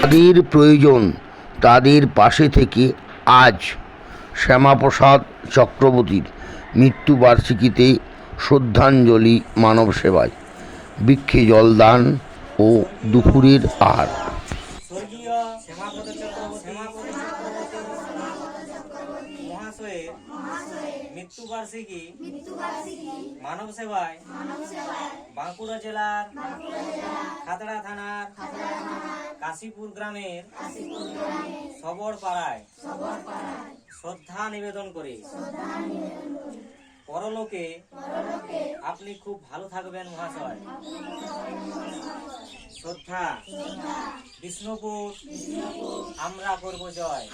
যাদের প্রয়োজন, তাদের পাশে থেকে আজ শ্যামাপ্রসাদ চক্রবর্তীর মৃত্যুবার্ষিকীতে শ্রদ্ধাঞ্জলি মানব সেবায়। বৃক্ষে জলদান ও দুপুরের আহার। মহাশয়ের মহাশয়ের মৃত্যুবার্ষিকী মানব সেবায়। বাঁকুড়া জেলার খাতড়া থানার কাশীপুর গ্রামের সবর পাড়ায় শ্রদ্ধা নিবেদন করে। পরলোকে আপনি খুব ভালো থাকবেন মহাশয়। শ্রদ্ধা। বিষ্ণুপুর আমরা করব জয়।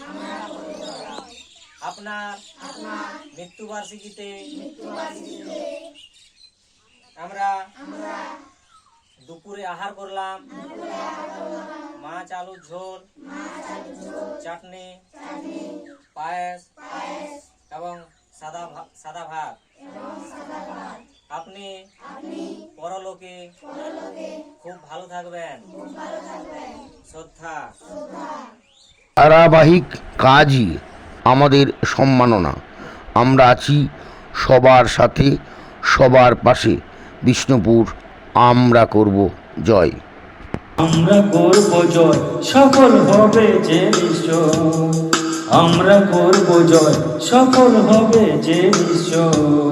আপনার মৃত্যুবার্ষিকীতে আমরা দুপুরে আহার করলাম। মাছ আলুর ঝোল চাটনি পায়েস এবং সাদা ভা- সাদা ভাত। আপনি পরলোকে খুব ভালো থাকবেন। শ্রদ্ধা। ধারাবাহিক কাজই। আমাদের সম্মাননা। আমরা আছি সবার সাথে, সবার পাশে। বিষ্ণুপুর, আমরা করব জয়। আমরা করব জয়, সফল হবে যে নিশ্চয়। আমরা করব জয়, সফল হবে যে নিশ্চয়।